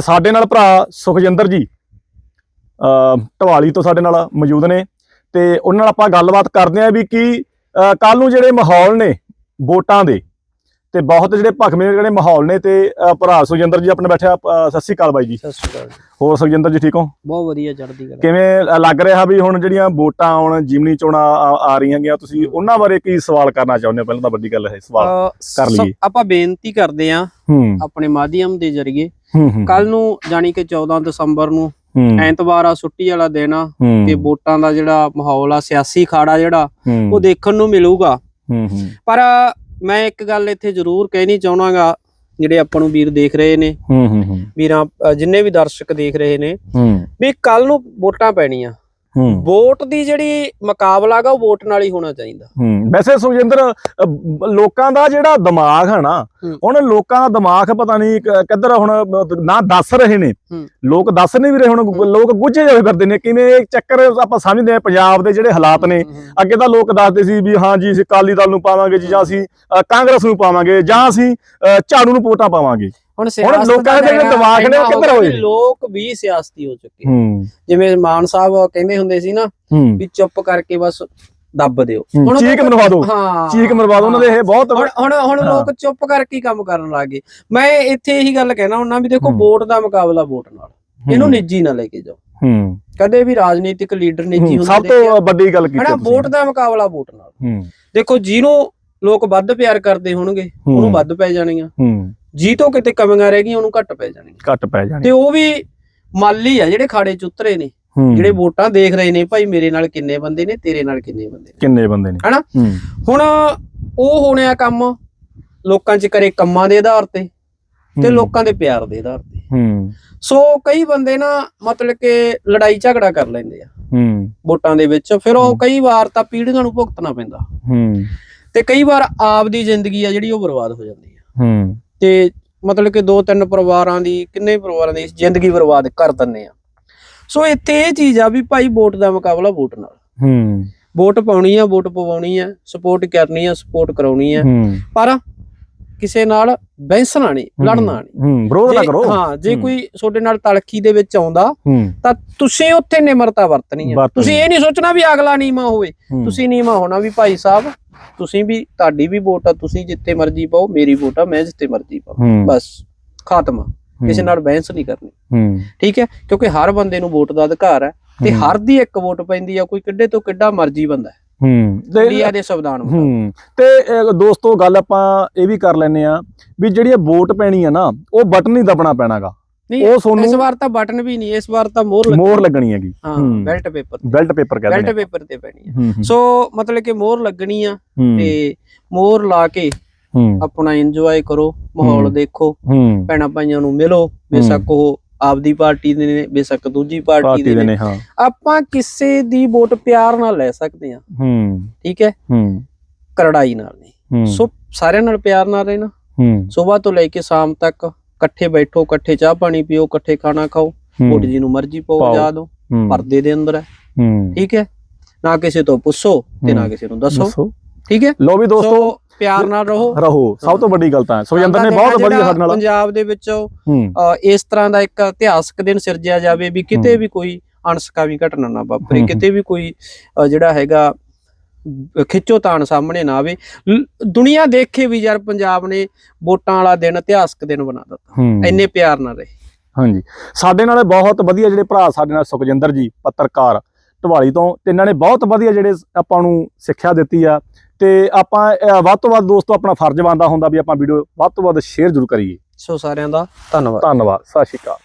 ਸਾਡੇ ਨਾਲ ਭਰਾ ਸੁਖਜਿੰਦਰ ਜੀ ਢਵਾਲੀ ਤੋਂ ਸਾਡੇ ਨਾਲ ਮੌਜੂਦ ਨੇ ਤੇ ਉਹਨਾਂ ਨਾਲ ਆਪਾਂ ਗੱਲਬਾਤ ਕਰਦੇ ਆਂ ਵੀ ਕੀ ਕੱਲ ਨੂੰ ਜਿਹੜੇ ਮਾਹੌਲ ਨੇ ਵੋਟਾਂ ਦੇ ਤੇ ਬਹੁਤ ਜਿਹੜੇ ਭਖਵੇਂ ਜਿਹੜੇ ਮਾਹੌਲ ਨੇ ਤੇ ਭਰਾ ਸੁਖਜਿੰਦਰ ਜੀ ਆਪਣੇ ਬੈਠਿਆ ਸਤਿ ਸ਼੍ਰੀ ਅਕਾਲ ਬਾਈ ਜੀ। ਸਤਿ ਸ਼੍ਰੀ ਅਕਾਲ ਹੋਰ ਸੁਖਜਿੰਦਰ ਜੀ ਠੀਕ ਹੋ? ਬਹੁਤ ਵਧੀਆ ਚੜ੍ਹਦੀ ਕਲਾ। ਕਿਵੇਂ ਲੱਗ ਰਿਹਾ ਵੀ ਹੁਣ ਜਿਹੜੀਆਂ ਵੋਟਾਂ ਆਉਣ ਜਿਮਨੀ ਚੋਣਾਂ ਆ ਰਹੀਆਂ ਗਿਆ ਤੁਸੀਂ ਉਹਨਾਂ ਬਾਰੇ ਕੀ ਸਵਾਲ ਕਰਨਾ ਚਾਹੁੰਦੇ ਹੋ? ਪਹਿਲਾਂ ਤਾਂ ਵੱਡੀ ਗੱਲ ਹੈ ਸਵਾਲ ਕਰ ਲਈਏ। ਆਪਾਂ ਬੇਨਤੀ ਕਰਦੇ ਆਂ ਆਪਣੇ ਮਾਧਿਅਮ ਦੇ ਜ਼ਰੀਏ। ਕੱਲ ਨੂੰ ਜਾਨੀ ਕਿ 14 ਦਸੰਬਰ ਨੂੰ ਐਤਵਾਰ ਆ ਛੁੱਟੀ ਵਾਲਾ ਦਿਨ ਆ ਤੇ ਵੋਟਾਂ ਦਾ ਜਿਹੜਾ ਮਾਹੌਲ ਆ ਸਿਆਸੀ ਖਾੜਾ ਜਿਹੜਾ ਉਹ ਦੇਖਣ ਨੂੰ ਮਿਲੂਗਾ। ਹੂੰ ਹੂੰ। ਪਰ ਮੈਂ ਇੱਕ ਗੱਲ ਇੱਥੇ ਜ਼ਰੂਰ ਕਹਿਣੀ ਚਾਹਣਾਗਾ ਜਿਹੜੇ ਆਪਾਂ ਨੂੰ ਵੀਰ ਦੇਖ ਰਹੇ ਨੇ। ਹੂੰ ਹੂੰ ਹੂੰ। ਵੀਰਾਂ ਜਿੰਨੇ ਵੀ ਦਰਸ਼ਕ ਦੇਖ ਰਹੇ ਨੇ ਹੂੰ। ਵੀ ਕੱਲ ਨੂੰ ਵੋਟਾਂ ਪੈਣੀਆਂ। ਹੂੰ। ਵੋਟ ਦੀ ਜਿਹੜੀ ਮੁਕਾਬਲਾ ਗਾ ਉਹ ਵੋਟ ਨਾਲ ਹੀ ਹੋਣਾ ਚਾਹੀਦਾ। ਹੂੰ। ਵੈਸੇ ਸੁਖਜਿੰਦਰ ਲੋਕਾਂ ਦਾ ਜਿਹੜਾ ਦਿਮਾਗ ਹੈ ਨਾ। ਹੁਣ ਲੋਕਾਂ ਦਾ ਦਿਮਾਗ ਪਤਾ ਨਹੀਂ ਕਿੱਧਰ ਹੁਣ ਨਾ ਦੱਸ ਰਹੇ ਨੇ। ਲੋਕ ਦੱਸ ਨਹੀਂ ਵੀ ਰਹੇ ਹੁਣ। ਲੋਕ ਗੁੱਝੇ ਹੋਏ ਫਿਰਦੇ ਨੇ ਕਿਵੇਂ ਇਹ ਚੱਕਰ ਆਪਾਂ ਸਮਝਦੇ ਆ ਪੰਜਾਬ ਦੇ ਜਿਹੜੇ ਹਾਲਾਤ ਨੇ। ਅੱਗੇ ਤਾਂ ਲੋਕ ਦੱਸਦੇ ਸੀ ਵੀ ਹਾਂ ਜੀ ਅਸੀਂ ਅਕਾਲੀ ਦਲ ਨੂੰ ਪਾਵਾਂਗੇ ਜੀ ਜਾਂ ਅਸੀਂ ਕਾਂਗਰਸ ਨੂੰ ਪਾਵਾਂਗੇ ਜਾਂ ਅਸੀਂ ਝਾੜੂ ਨੂੰ ਵੋਟਾਂ ਪਾਵਾਂਗੇ। ਹੁਣ ਸਿਆਸਤ ਲੋਕਾਂ ਦੇ ਜਿਹੜੇ ਦਿਮਾਗ ਨੇ ਉਹ ਕਿੱਧਰ ਹੋਏ? ਲੋਕ ਵੀ ਸਿਆਸਤੀ ਹੋ ਚੁੱਕੇ। ਜਿਵੇਂ ਮਾਨ ਸਾਹਿਬ ਕਹਿੰਦੇ ਹੁੰਦੇ ਸੀ ਨਾ ਵੀ ਚੁੱਪ ਕਰਕੇ ਬਸ ਦੱਬ ਦਿਓ। ਹੂੰ, ਚੀਕ ਮਰਵਾ ਦਿਓ ਹਾਂ। ਚੀਕ ਮਰਵਾ ਦਿਓ ਉਹਨਾਂ ਦੇ ਇਹ ਬਹੁਤ ਹੁਣ ਹੁਣ ਹਾਂ। ਲੋਕ ਚੁੱਪ ਕਰਕੇ ਹੀ ਕੰਮ ਕਰਨ ਲੱਗੇ ਮੈਂ ਇੱਥੇ ਇਹੀ ਗੱਲ ਕਹਿਣਾ ਹੁੰਨਾ ਵੀ ਦੇਖੋ ਹੂੰ। ਵੋਟ ਦਾ ਮੁਕਾਬਲਾ ਵੋਟ ਨਾਲ। ਇਹਨੂੰ ਨਿੱਜੀ ਨਾ ਲੈ ਕੇ ਜਾਓ। ਹੂੰ। ਕਦੇ ਵੀ ਰਾਜਨੀਤਿਕ ਲੀਡਰ ਨਿੱਜੀ ਹੂੰ, ਹੁੰਦਾ ਸਭ ਤੋਂ ਵੱਡੀ ਗੱਲ ਕੀਤੀ ਤੁਸੀਂ। ਵੋਟ ਦਾ ਮੁਕਾਬਲਾ ਵੋਟ ਨਾਲ। ਹੂੰ। ਦੇਖੋ ਜਿਹਨੂੰ ਲੋਕ ਵੱਧ ਪਿਆਰ ਕਰਦੇ ਹੋਣਗੇ ਉਹਨੂੰ ਹੂੰ। ਵੱਧ ਪੈ ਜਾਣੀਆਂ। ਹੂੰ। ਜੀ ਤੋਂ ਕਿਤੇ ਕਮੀਆਂ ਰਹਿ ਗਈਆਂ ਉਹਨੂੰ ਘੱਟ ਪੈ ਜਾਣਗੀਆਂ ਘੱਟ ਪੈ ਜਾਣੀ ਤੇ ਉਹ ਵੀ ਮਾਲੀ ਆ ਜਿਹੜੇ ਖਾੜੇ ਚ ਉਤਰੇ ਨੇ। ਹੂੰ। ਜਿਹੜੇ ਵੋਟਾਂ ਦੇਖ ਰਹੇ ਨੇ ਭਾਈ ਮੇਰੇ ਨਾਲ ਕਿੰਨੇ ਬੰਦੇ ਨੇ ਤੇਰੇ ਨਾਲ ਕਿੰਨੇ ਬੰਦੇ ਨੇ? ਕਿੰਨੇ ਬੰਦੇ ਨੇ? ਹਨਾ? ਹੁਣ ਉਹ ਹੋਣਿਆ ਕੰਮ ਲੋਕਾਂ 'ਚ ਕਰੇ ਕੰਮਾਂ ਦੇ ਆਧਾਰ ਤੇ ਤੇ ਲੋਕਾਂ ਦੇ ਪਿਆਰ ਦੇ ਆਧਾਰ ਤੇ। ਹੂੰ। ਸੋ ਕਈ ਬੰਦੇ ਨਾ ਮਤਲਬ ਕਿ ਲੜਾਈ ਝਗੜਾ ਕਰ ਲੈਂਦੇ ਆ। ਹੂੰ। ਵੋਟਾਂ ਦੇ ਵਿੱਚ ਫਿਰ ਉਹ। ਕਈ ਵਾਰ ਤਾਂ ਪੀੜ੍ਹੀਆਂ ਨੂੰ ਭੁਗਤਣਾ ਪੈਂਦਾ। ਹੂੰ। ਤੇ ਕਈ ਵਾਰ ਆਪ ਦੀ ਜ਼ਿੰਦਗੀ ਆ ਜਿਹੜੀ ਉਹ ਬਰਬਾਦ ਹੋ ਜਾਂਦੀ ਆ। ਹੂੰ। ਤੇ ਮਤਲਬ ਕਿ ਦੋ ਤਿੰਨ ਪਰਿਵਾਰਾਂ ਦੀ ਕਿੰਨੇ ਪਰਿਵਾਰਾਂ ਦੀ ਜ਼ਿੰਦਗੀ ਬਰਬਾਦ ਕਰ ਦਿੰਨੇ ਆ। ਸੋ ਇੱਥੇ ਇਹ ਚੀਜ਼ ਆ ਵੀ ਭਾਈ ਵੋਟ ਦਾ ਮੁਕਾਬਲਾ ਵੋਟ ਨਾਲ। ਹੂੰ। ਵੋਟ ਪਾਉਣੀ ਆ ਵੋਟ ਪਵਾਉਣੀ ਆ ਸਪੋਰਟ ਕਰਨੀ ਆ ਸਪੋਰਟ ਕਰਾਉਣੀ ਆ। ਪਰ ਕਿਸੇ ਨਾਲ ਬੈਂਸਣਾ ਨਹੀਂ ਲੜਨਾ ਨਹੀਂ। ਹੂੰ ਵਿਰੋਧ ਨਾ ਕਰੋ। ਹਾਂ ਜੇ। ਕੋਈ ਤੁਹਾਡੇ ਨਾਲ ਤਲਖੀ ਦੇ ਵਿੱਚ ਆਉਂਦਾ ਤਾਂ ਤੁਸੀਂ ਉੱਥੇ ਨਿਮਰਤਾ ਵਰਤਣੀ ਆ। ਤੁਸੀਂ ਇਹ ਨਹੀਂ ਸੋਚਣਾ ਵੀ ਅਗਲਾ ਨੀਵਾ ਹੋਵੇ। ਤੁਸੀਂ ਨੀਵਾ ਹੋਣਾ ਵੀ ਭਾਈ ਸਾਹਿਬ ਤੁਸੀਂ ਵੀ ਤੁਹਾਡੀ ਵੀ ਵੋਟ ਆ ਤੁਸੀਂ ਜਿੱਥੇ ਮਰਜ਼ੀ ਪਾਓ ਮੇਰੀ ਵੋਟ ਆ ਮੈਂ ਜਿੱਥੇ ਮਰਜ਼ੀ ਪਾਵਾਂ। ਬਸ ਖਾਤਮਾ ਕਿਸੇ ਨਾਲ ਬਹਿਸ ਨਹੀਂ ਕਰਨੀ। ਹੂੰ। ਠੀਕ ਹੈ? ਕਿਉਂਕਿ ਹਰ ਬੰਦੇ ਨੂੰ ਵੋਟ ਦਾ ਅਧਿਕਾਰ ਹੈ ਤੇ ਹਰ ਦੀ ਇੱਕ ਵੋਟ ਪੈਂਦੀ ਆ ਕੋਈ ਕਿੱਡੇ ਤੋਂ ਕਿੱਡਾ ਮਰਜ਼ੀ ਬੰਦਾ ਹੈ। ਇੰਡੀਆ ਦੇ ਸੰਵਿਧਾਨ ਹੂੰ। ਤੇ ਦੋਸਤੋ ਗੱਲ ਆਪਾਂ ਇਹ ਵੀ ਕਰ ਲੈਨੇ ਆ ਵੀ ਜਿਹੜੀ ਇਹ ਵੋਟ ਪੈਣੀ ਆ ਨਾ ਉਹ ਬਟਨ ਹੀ ਦਬਣਾ ਪੈਣਾਗਾ। ਨਹੀਂ ਉਹ ਇਸ ਤੁਹਾਨੂੰ ਵਾਰ ਤਾਂ ਬਟਨ ਵੀ ਨਹੀਂ ਇਸ ਵਾਰ ਤਾਂ ਮੋਹਰ ਲੱਗੀ ਮੋਹਰ ਲੱਗਣੀ ਹੈਗੀ। ਹਾਂ। ਬੈਲਟ ਪੇਪਰ ਬੈਲਟ ਪੇਪਰ ਕਹਿੰਦੇ ਬੈਲਟ ਪੇਪਰ ਤੇ ਪੈਣੀ ਆ। ਹੂੰ, ਸੋ ਮਤਲਬ ਕਿ ਮੋਹਰ ਲੱਗਣੀ ਆ ਤੇ ਮੋਹਰ ਲਾ ਕੇ ਹੂੰ, ਆਪਣਾ ਇੰਜੋਏ ਕਰੋ। ਮਾਹੌਲ। ਦੇਖੋ ਹੂੰ। ਭੈਣਾਂ ਭਾਈਆਂ ਨੂੰ ਮਿਲੋ ਬੇਸ਼ੱਕ ਉਹ ਆਪਦੀ ਪਾਰਟੀ ਦੇ ਨੇ ਬੇਸ਼ੱਕ ਦੂਜੀ ਪਾਰਟੀ ਦੇ ਦੇ ਨੇ। ਆਪਾਂ ਕਿਸੇ ਦੀ ਵੋਟ ਪਿਆਰ ਨਾਲ ਲੈ ਸਕਦੇ ਹਾਂ। ਹੂੰ। ਠੀਕ ਹੈ? ਹੂੰ। ਕਰੜਾਈ ਨਾਲ ਨਹੀਂ। ਸੋ ਸਾਰਿਆਂ ਨਾਲ ਪਿਆਰ ਨਾਲ ਰਹਿਣਾ। ਹੂੰ। ਸਵੇਰ ਤੋਂ ਲੈ ਕੇ ਸ਼ਾਮ ਤੱਕ ਇਕੱਠੇ ਬੈਠੋ ਇਕੱਠੇ ਚਾਹ ਪਾਣੀ ਪੀਓ ਇਕੱਠੇ ਖਾਣਾ ਖਾਓ। ਵੋਟ ਜੀ ਨੂੰ ਮਰਜ਼ੀ ਪਾਓ। ਜਾ ਦਿਓ ਹੂੰ, ਪਰਦੇ ਦੇ ਅੰਦਰ ਹੈ। ਠੀਕ ਹੈ? ਨਾ ਕਿਸੇ ਤੋਂ ਪੁੱਛੋ ਤੇ ਨਾ। ਕਿਸੇ ਨੂੰ ਦੱਸੋ। ਠੀਕ ਹੈ? ਲੋ ਵੀ ਦੋਸਤੋ ਪਿਆਰ ਨਾਲ ਰਹੋ। ਰਹੋ ਸਭ ਤੋਂ ਵੱਡੀ ਗੱਲ ਤਾਂ ਸੁਖਜਿੰਦਰ ਨੇ ਬਹੁਤ ਵਧੀਆ ਸਾਡੇ ਨਾਲ ਪੰਜਾਬ ਦੇ ਵਿੱਚ ਇਸ ਤਰ੍ਹਾਂ ਦਾ ਇੱਕ ਇਤਿਹਾਸਕ ਦਿਨ ਸਿਰਜਿਆ ਜਾਵੇ ਵੀ ਕਿਤੇ। ਵੀ ਕੋਈ ਅਣਸਕਾਵੀ ਘਟਨਾ ਨਾ ਵਾਪਰੇ ਕਿਤੇ ਵੀ ਕੋਈ ਜਿਹੜਾ ਹੈਗਾ ਅ, ਖਿੱਚੋਤਾਣ ਸਾਹਮਣੇ ਨਾ ਆਵੇ। ਦੁਨੀਆ ਦੇਖੇ ਵੀ ਯਾਰ ਪੰਜਾਬ ਨੇ ਵੋਟਾਂ ਵਾਲਾ ਦਿਨ ਇਤਿਹਾਸਕ ਦਿਨ ਬਣਾ ਦਿੱਤਾ। ਇੰਨੇ ਪਿਆਰ ਨਾਲ ਰਹੇ। ਹਾਂਜੀ। ਸਾਡੇ ਨਾਲ ਬਹੁਤ ਵਧੀਆ ਜਿਹੜੇ ਭਰਾ ਸਾਡੇ ਨਾਲ ਸੁਖਜਿੰਦਰ ਜੀ ਪੱਤਰਕਾਰ ਢਵਾਲੀ ਤੋਂ ਤੇ ਇਹਨਾਂ ਨੇ ਬਹੁਤ ਵਧੀਆ ਜਿਹੜੇ ਆਪਾਂ ਨੂੰ ਸਿੱਖਿਆ ਦਿੱਤੀ ਆ। ਤੇ ਆਪਾਂ ਵੱਧ ਤੋਂ ਵੱਧ ਦੋਸਤੋ ਆਪਣਾ ਫਰਜ਼ ਬਣਦਾ ਹੁੰਦਾ ਵੀ ਆਪਾਂ ਵੀਡੀਓ ਵੱਧ ਤੋਂ ਵੱਧ ਸ਼ੇਅਰ ਜ਼ਰੂਰ ਕਰੀਏ। ਸੋ ਸਾਰਿਆਂ ਦਾ ਧੰਨਵਾਦ। ਧੰਨਵਾਦ ਸਤਿ ਸ਼੍ਰੀ ਅਕਾਲ।